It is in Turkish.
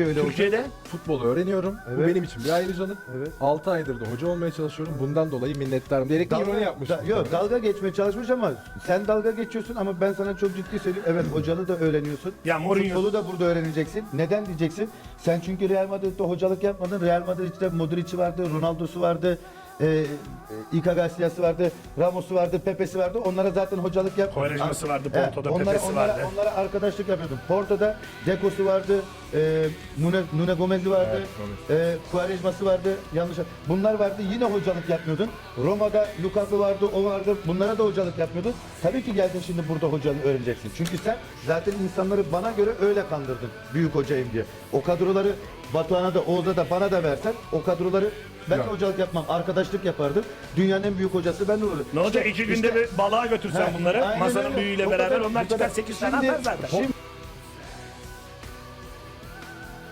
Öyle olacak. Türkiye'de Futbolu öğreniyorum. Bu Evet. benim için bir ayrıcalık. Evet. 6 aydır da hoca olmaya çalışıyorum. Bundan dolayı minnettarım. Diyerek bir ironi yapmış. da- yok dalga geçmeye çalışmış ama sen dalga geçiyorsun ama ben sana çok ciddi söyleyeyim. Evet hocalığı da öğreniyorsun. Ya Mourinho- Futbolu da burada öğreneceksin. Neden diyeceksin? Sen çünkü Real Madrid'de hocalık yapmadın. Real Madrid'de Modric'i vardı, Ronaldo'su vardı. E, e, Ica Casillas'ı vardı, Ramos'u vardı, Pepe'si vardı. Onlara zaten hocalık yapmadın. Quaresma'sı vardı, Porto'da onlara, Pepe'si onlara, vardı. Onlara arkadaşlık yapıyordun. Porto'da Deco'su vardı, e, Nune, Nune Gomez'i vardı, Evet, e, vardı. Yanlış. Bunlar vardı. Yine hocalık yapmıyordun. Roma'da Lukaku vardı, o vardı. Bunlara da hocalık yapmıyordun. Tabii ki geldin şimdi burada hocalığı öğreneceksin. Çünkü sen zaten insanları bana göre öyle kandırdın. Büyük hocayım diye. O kadroları Batuhan'a da Oğuz'a da bana da versen o kadroları ben de Yok. hocalık yapmam. Arkadaşlık yapardım. Dünyanın en büyük hocası ben olurum. ne olacak? İşte- İki günde işte- bir balığa götürsen Ha, bunları aynen masanın öyle. büyüğüyle O beraber kadar- onlar bu çıkar kadar. 8 tane Şimdi- atar zaten. Şimdi